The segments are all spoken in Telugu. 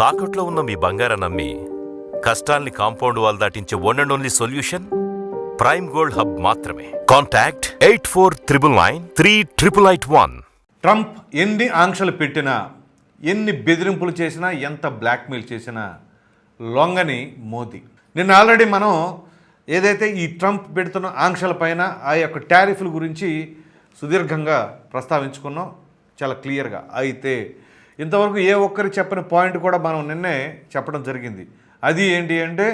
తాకట్లో ఉన్న మీ బంగారం నమ్మి కష్టాల్ని compound wall దాటించే one and only solution Prime Gold Hub మాత్రమే. Contact eight four triple nine three triple eight one Trump ఎన్ని ఆంక్షలు పెట్టినా ఎన్ని బెదిరింపులు చేసినా ఎంత బ్లాక్మెయిల్ చేసినా లొంగని మోదీ. నిన్న ఆల్రెడీ మనం ఏదైతే ఈ ట్రంప్ పెడుతున్న ఆంక్షల పైన ఆ యొక్క టారిఫ్ల గురించి సుదీర్ఘంగా ప్రస్తావించుకున్నాం. చాలా క్లియర్గా. అయితే ఇంతవరకు ఏ ఒక్కరు చెప్పని పాయింట్ కూడా మనం నిన్నే చెప్పడం జరిగింది. అది ఏంటి అంటే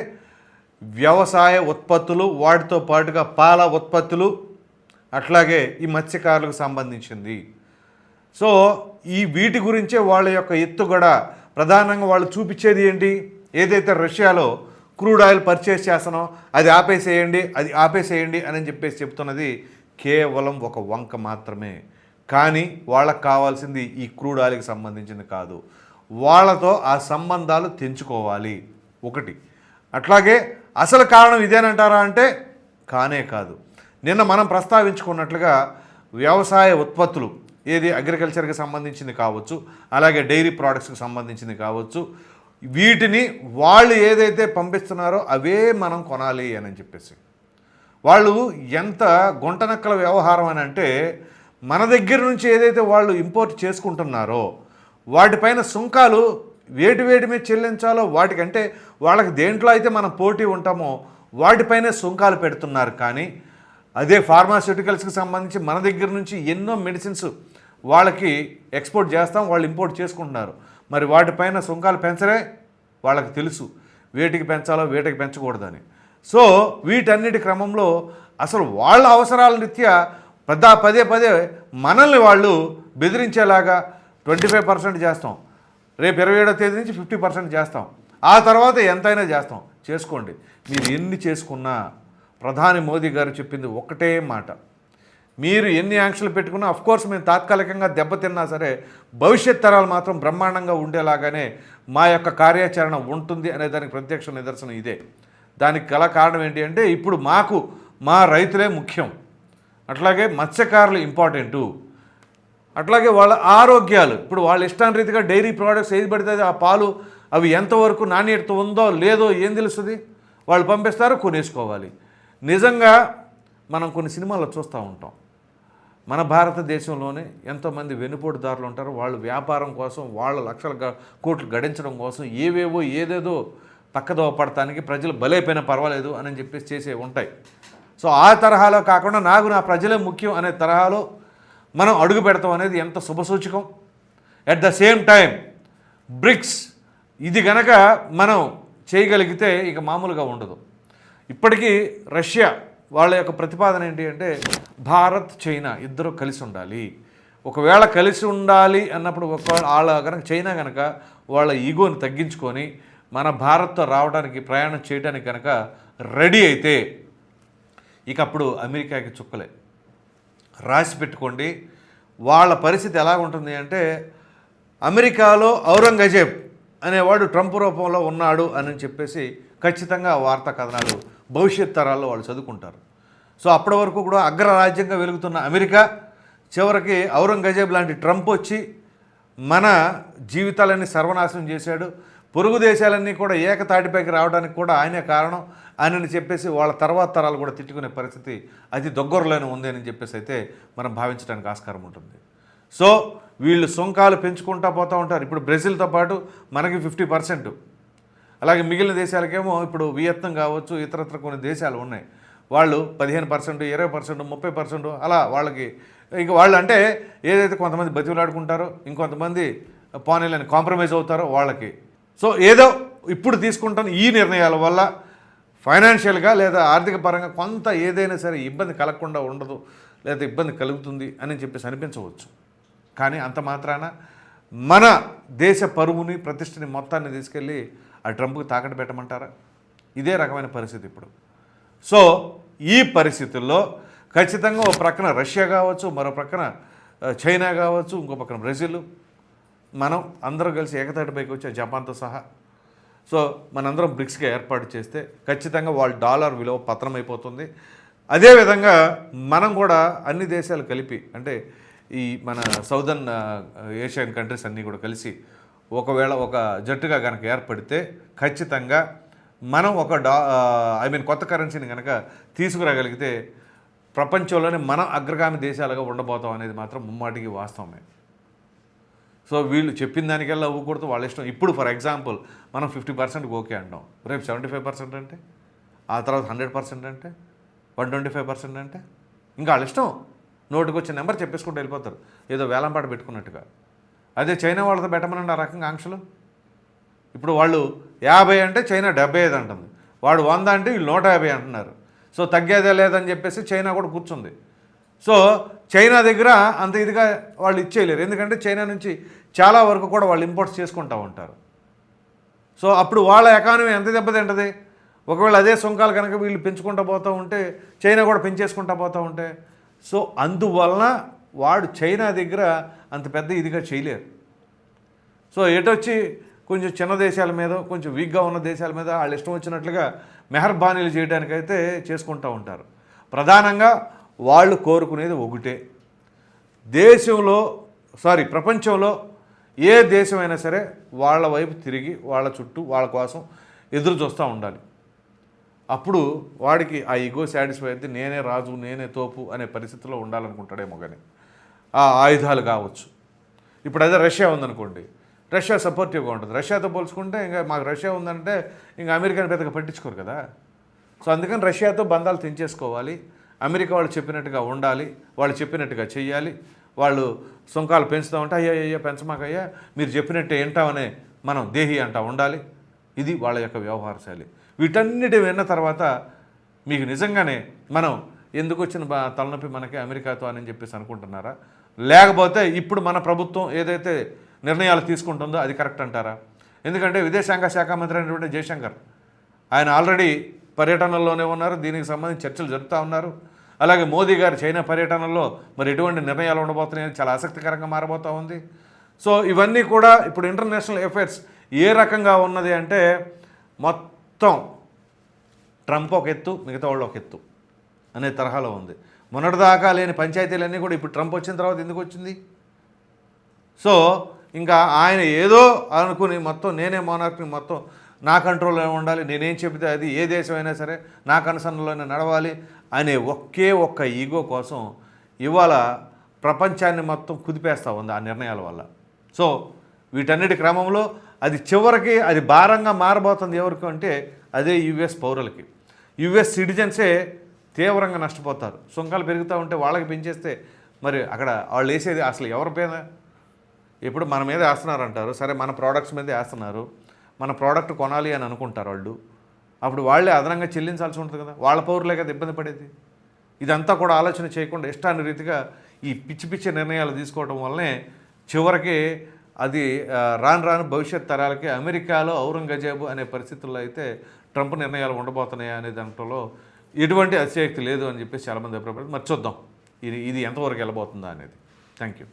వ్యవసాయ ఉత్పత్తులు వాటితో పాటుగా పాల ఉత్పత్తులు అట్లాగే ఈ మత్స్యకారులకు సంబంధించింది. సో ఈ వీటి గురించే వాళ్ళ యొక్క ఎత్తుగడ ప్రధానంగా వాళ్ళు చూపించేది ఏంటి? ఏదైతే రష్యాలో క్రూడ్ ఆయిల్ పర్చేస్ చేస్తానో అది ఆపేసేయండి అది ఆపేసేయండి అని చెప్పేసి చెప్తున్నది కేవలం ఒక వంక మాత్రమే. కానీ వాళ్ళకి కావాల్సింది ఈ క్రూడ్ ఆయిల్కి సంబంధించింది కాదు. వాళ్ళతో ఆ సంబంధాలు తెంచుకోవాలి. ఒకటి. అట్లాగే అసలు కారణం ఇదేనంటారా అంటే కానే కాదు. నిన్న మనం ప్రస్తావించుకున్నట్లుగా వ్యవసాయ ఉత్పత్తులు ఏది అగ్రికల్చర్కి సంబంధించింది కావచ్చు అలాగే డైరీ ప్రోడక్ట్స్కి సంబంధించింది కావచ్చు వీటిని వాళ్ళు ఏదైతే పంపిస్తున్నారో అవే మనం కొనాలి అని చెప్పేసి. వాళ్ళు ఎంత గుంటనక్కల వ్యవహారం అని అంటే మన దగ్గర నుంచి ఏదైతే వాళ్ళు ఇంపోర్ట్ చేసుకుంటున్నారో వాటిపైన సుంకాలు వేటి వేటి మీద చెల్లించాలో వాటికంటే వాళ్ళకి దేంట్లో అయితే మనం పోటీ ఉంటామో వాటిపైనే సుంకాలు పెడుతున్నారు. కానీ అదే ఫార్మాస్యూటికల్స్కి సంబంధించి మన దగ్గర నుంచి ఎన్నో మెడిసిన్స్ వాళ్ళకి ఎక్స్పోర్ట్ చేస్తాం వాళ్ళు ఇంపోర్ట్ చేసుకుంటున్నారు. మరి వాటిపైన సుంకాలు పెంచరే? వాళ్ళకి తెలుసు. వేటికి పెంచాలో వేటికి పెంచకూడదని. సో వీటన్నిటి క్రమంలో అసలు వాళ్ళ అవసరాల రీత్యా పెద్ద పదే పదే మనల్ని వాళ్ళు బెదిరించేలాగా ట్వంటీ ఫైవ్ పర్సెంట్ చేస్తాం. రేపు ఇరవై ఏడో తేదీ నుంచి ఫిఫ్టీ పర్సెంట్ చేస్తాం. ఆ తర్వాత ఎంతైనా చేస్తాం. చేసుకోండి. మీరు ఎన్ని చేసుకున్నా ప్రధాని మోదీ గారు చెప్పింది ఒకటే మాట. మీరు ఎన్ని ఆంక్షలు పెట్టుకున్నా కోర్స్ మేము తాత్కాలికంగా దెబ్బతిన్నా సరే భవిష్యత్ తరాలు మాత్రం బ్రహ్మాండంగా ఉండేలాగానే మా యొక్క కార్యాచరణ ఉంటుంది అనే దానికి ప్రత్యక్ష నిదర్శనం ఇదే. దానికి గల కారణం ఏంటి అంటే ఇప్పుడు మాకు మా రైతులే ముఖ్యం. అట్లాగే మత్స్యకారులు ఇంపార్టెంటు. అట్లాగే వాళ్ళ ఆరోగ్యాలు. ఇప్పుడు వాళ్ళ ఇష్టానురీతిగా డైరీ ప్రోడక్ట్స్ ఏది పడితే ఆ పాలు అవి ఎంతవరకు నాణ్యత ఉందో లేదో ఏం తెలుస్తుంది? వాళ్ళు పంపిస్తారు కొనేసుకోవాలి. నిజంగా మనం కొన్ని సినిమాల్లో చూస్తూ ఉంటాం. మన భారతదేశంలోనే ఎంతోమంది వెనుపోటుదారులు ఉంటారు. వాళ్ళు వ్యాపారం కోసం వాళ్ళ లక్షల కోట్లు గడించడం కోసం ఏవేవో ఏదేదో పక్కదోవ పడటానికి ప్రజలు బలైపోయినా పర్వాలేదు అని చెప్పేసి చేసే ఉంటాయి. సో ఆ తరహాలో కాకుండా నాకు నా ప్రజలే ముఖ్యం అనే తరహాలో మనం అడుగు పెడతాం అనేది ఎంత శుభసూచకం at the same time BRICS ఇది గనక మనం చేయగలిగితే ఇక మామూలుగా ఉండదు. ఇప్పటికీ రష్యా వాళ్ళ యొక్క ప్రతిపాదన ఏంటి అంటే భారత్ చైనా ఇద్దరు కలిసి ఉండాలి. ఒకవేళ కలిసి ఉండాలి అన్నప్పుడు ఒకవేళ వాళ్ళ కనుక చైనా కనుక వాళ్ళ ఈగోని తగ్గించుకొని మన భారత్తో రావడానికి ప్రయాణం చేయడానికి కనుక రెడీ అయితే ఇక అప్పుడు అమెరికాకి చుక్కలే. రాసి పెట్టుకోండి. వాళ్ళ పరిస్థితి ఎలా ఉంటుంది అంటే అమెరికాలో ఔరంగజేబ్ అనేవాడు ట్రంప్ రూపంలో ఉన్నాడు అని చెప్పేసి ఖచ్చితంగా వార్తా కథనాలు భవిష్యత్ తరాల్లో వాళ్ళు చదువుకుంటారు. సో అప్పటి వరకు కూడా అగ్రరాజ్యంగా వెలుగుతున్న అమెరికా చివరికి ఔరంగజేబ్ లాంటి ట్రంప్ వచ్చి మన జీవితాలన్నీ సర్వనాశనం చేశాడు. పొరుగు దేశాలన్నీ కూడా ఏకతాటిపైకి రావడానికి కూడా ఆయనే కారణం. ఆయనని చెప్పేసి వాళ్ళ తర్వాత తరాలు కూడా తిట్టుకునే పరిస్థితి అది దగ్గరలోనే ఉంది అని చెప్పేసి అయితే మనం భావించడానికి ఆస్కారం ఉంటుంది. సో వీళ్ళు సుంకాలు పెంచుకుంటా పోతూ ఉంటారు. ఇప్పుడు బ్రెజిల్తో పాటు మనకి ఫిఫ్టీ పర్సెంట్. అలాగే మిగిలిన దేశాలకేమో ఇప్పుడు వియత్నం కావచ్చు ఇతరత్ర కొన్ని దేశాలు ఉన్నాయి. వాళ్ళు పదిహేను పర్సెంట్ ఇరవై పర్సెంట్ ముప్పై పర్సెంట్ అలా వాళ్ళకి ఇక వాళ్ళు అంటే ఏదైతే కొంతమంది బతిలాడుకుంటారో ఇంకొంతమంది పానీలని కాంప్రమైజ్ అవుతారో వాళ్ళకి. సో ఏదో ఇప్పుడు తీసుకుంటున్న ఈ నిర్ణయాల వల్ల ఫైనాన్షియల్గా లేదా ఆర్థిక పరంగా కొంత ఏదైనా సరే ఇబ్బంది కలగకుండా ఉండదు లేదా ఇబ్బంది కలుగుతుంది అని చెప్పేసి అనిపించవచ్చు. కానీ అంత మాత్రాన మన దేశ పరువుని ప్రతిష్టని మొత్తాన్ని తీసుకెళ్ళి ఆ ట్రంప్కి తాకట్టు పెట్టమంటారా? ఇదే రకమైన పరిస్థితి ఇప్పుడు. సో ఈ పరిస్థితుల్లో ఖచ్చితంగా ఒక ప్రక్కన రష్యా కావచ్చు మరో ప్రక్కన చైనా కావచ్చు ఇంకో పక్కన బ్రెజిల్ మనం అందరం కలిసి ఏకతాటిపైకి వచ్చే జపాన్తో సహా. సో మనందరం బ్రిక్స్గా ఏర్పాటు చేస్తే ఖచ్చితంగా వాళ్ళ డాలర్ విలువ పతనం అయిపోతుంది. అదేవిధంగా మనం కూడా అన్ని దేశాలు కలిపి అంటే ఈ మన సౌదర్న్ ఏషియన్ కంట్రీస్ అన్నీ కూడా కలిసి ఒకవేళ ఒక జట్టుగా కనుక ఏర్పడితే ఖచ్చితంగా మనం ఒక డా ఐ మీన్ కొత్త కరెన్సీని కనుక తీసుకురాగలిగితే ప్రపంచంలోనే మనం అగ్రగామి దేశాలుగా ఉండబోతాం అనేది మాత్రం ముమ్మాటికి వాస్తవమే. సో వీళ్ళు చెప్పిన దానికల్లా అవ్వకూడదు వాళ్ళ ఇష్టం. ఇప్పుడు ఫర్ ఎగ్జాంపుల్ మనం ఫిఫ్టీ పర్సెంట్కి ఓకే అంటాం. రేపు సెవెంటీ ఫైవ్ పర్సెంట్ అంటే? ఆ తర్వాత హండ్రెడ్ పర్సెంట్ అంటే? వన్ ట్వంటీ ఫైవ్ పర్సెంట్ అంటే? ఇంకా వాళ్ళ ఇష్టం. నోటికి వచ్చిన నెంబర్ చెప్పేసుకుంటూ వెళ్ళిపోతారు. ఏదో వేలంపాట పెట్టుకున్నట్టుగా. అదే చైనా వాళ్ళతో పెట్టమనండి ఆ రకంగా ఆంక్షలు? ఇప్పుడు వాళ్ళు యాభై అంటే చైనా డెబ్బై ఐదు అంటుంది. వాడు వంద అంటే వీళ్ళు నూట యాభై అంటున్నారు. సో తగ్గేదే లేదని చెప్పేసి చైనా కూడా కూర్చుంది. సో చైనా దగ్గర అంత ఇదిగా వాళ్ళు ఇచ్చేయలేరు. ఎందుకంటే చైనా నుంచి చాలా వరకు కూడా వాళ్ళు ఇంపోర్ట్స్ చేసుకుంటూ ఉంటారు. సో అప్పుడు వాళ్ళ ఎకానమీ ఎంత దెబ్బతింటది ఒకవేళ అదే సుంకాలు కనుక వీళ్ళు పెంచుకుంటూ పోతూ ఉంటే చైనా కూడా పెంచేసుకుంటూ పోతూ ఉంటే సో అందువలన వాడు చైనా దగ్గర అంత పెద్ద ఇదిగా చేయలేరు. సో ఎటొచ్చి కొంచెం చిన్న దేశాల మీద కొంచెం వీక్గా ఉన్న దేశాల మీద వాళ్ళు ఇష్టం వచ్చినట్లుగా మెహర్బానీలు చేయడానికైతే చేసుకుంటూ ఉంటారు. ప్రధానంగా వాళ్ళు కోరుకునేది ఒకటే. దేశంలో సారీ ప్రపంచంలో ఏ దేశమైనా సరే వాళ్ళ వైపు తిరిగి వాళ్ళ చుట్టూ వాళ్ళ కోసం ఎదురు చూస్తూ ఉండాలి. అప్పుడు వాడికి ఆ ఈగో సాటిస్ఫై అయితే నేనే రాజు నేనే తోపు అనే పరిస్థితిలో ఉండాలనుకుంటాడేమో కానీ ఆ ఆయుధాలు కావచ్చు. ఇప్పుడు అదే రష్యా ఉందనుకోండి రష్యా సపోర్టివ్గా ఉంటుంది. రష్యాతో పోల్చుకుంటే ఇంకా మాకు రష్యా ఉందంటే ఇంకా అమెరికాని పెద్దగా పట్టించుకోరు కదా. సో అందుకని రష్యాతో బంధాలు తెంచేసుకోవాలి. అమెరికా వాళ్ళు చెప్పినట్టుగా ఉండాలి వాళ్ళు చెప్పినట్టుగా చెయ్యాలి. వాళ్ళు సుంకాలు పెంచుతూ ఉంటే అయ్యా అయ్యా పెంచమాకయ్యా మీరు చెప్పినట్టే ఏంటామనే మనం దేహి అంటా ఉండాలి. ఇది వాళ్ళ యొక్క వ్యవహార శైలి. వీటన్నిటి విన్న తర్వాత మీకు నిజంగానే మనం ఎందుకు వచ్చిన తలనొప్పి మనకి అమెరికాతో అని చెప్పేసి అనుకుంటున్నారా? లేకపోతే ఇప్పుడు మన ప్రభుత్వం ఏదైతే నిర్ణయాలు తీసుకుంటుందో అది కరెక్ట్ అంటారా? ఎందుకంటే విదేశాంగ శాఖ మంత్రి అయినటువంటి జయశంకర్ ఆయన ఆల్రెడీ పర్యటనల్లోనే ఉన్నారు. దీనికి సంబంధించి చర్చలు జరుపుతూ ఉన్నారు. అలాగే మోదీ గారు చైనా పర్యటనలో మరి ఎటువంటి నిర్ణయాలు ఉండబోతున్నాయని చాలా ఆసక్తికరంగా మారబోతూ ఉంది. సో ఇవన్నీ కూడా ఇప్పుడు ఇంటర్నేషనల్ అఫైర్స్ ఏ రకంగా ఉన్నది అంటే మొత్తం ట్రంప్ ఒక ఎత్తు మిగతా వాళ్ళు ఒక ఎత్తు అనే తరహాలో ఉంది. మొన్నటిదాకా లేని పంచాయతీలన్నీ కూడా ఇప్పుడు ట్రంప్ వచ్చిన తర్వాత ఎందుకు వచ్చింది? సో ఇంకా ఆయన ఏదో అనుకుని మొత్తం నేనే మోనార్క్ని మొత్తం నా కంట్రోల్లో ఉండాలి నేనేం చెబితే అది ఏ దేశమైనా సరే నా కనసనలోనే నడవాలి అనే ఒకే ఒక్క ఈగో కోసం ఇవాళ ప్రపంచాన్ని మొత్తం కుదిపేస్తూ ఉంది ఆ నిర్ణయాల వల్ల. సో వీటన్నిటి క్రమంలో అది చివరికి అది భారంగా మారబోతుంది ఎవరికి అంటే అదే యుఎస్ పౌరులకి. యుఎస్ సిటిజన్సే తీవ్రంగా నష్టపోతారు. సుంకాలు పెరుగుతూ ఉంటే వాళ్ళకి పెంచేస్తే మరి అక్కడ వాళ్ళు వేసేది అసలు ఎవరి మీద? ఇప్పుడు మన మీద వేస్తున్నారు అంటారు సరే మన ప్రోడక్ట్స్ మీద వేస్తున్నారు. మన ప్రోడక్ట్ కొనాలి అని అనుకుంటారు వాళ్ళు. అప్పుడు వాళ్ళే అదనంగా చెల్లించాల్సి ఉంటుంది కదా. వాళ్ళ పౌరులే కదా ఇబ్బంది పడేది. ఇదంతా కూడా ఆలోచన చేయకుండా ఇష్టాన్ని రీతిగా ఈ పిచ్చి పిచ్చి నిర్ణయాలు తీసుకోవడం వల్లనే చివరికి అది రాను రాను భవిష్యత్ తరాలకి అమెరికాలో ఔరంగజేబు అనే పరిస్థితుల్లో అయితే ట్రంప్ నిర్ణయాలు ఉండబోతున్నాయా అనే దాంట్లో ఎటువంటి అతిశయక్తి లేదు అని చెప్పేసి చాలామంది అభిప్రాయపడి మరి చూద్దాం. ఇది ఇది ఎంతవరకు వెళ్ళబోతుందా అనేది. Thank you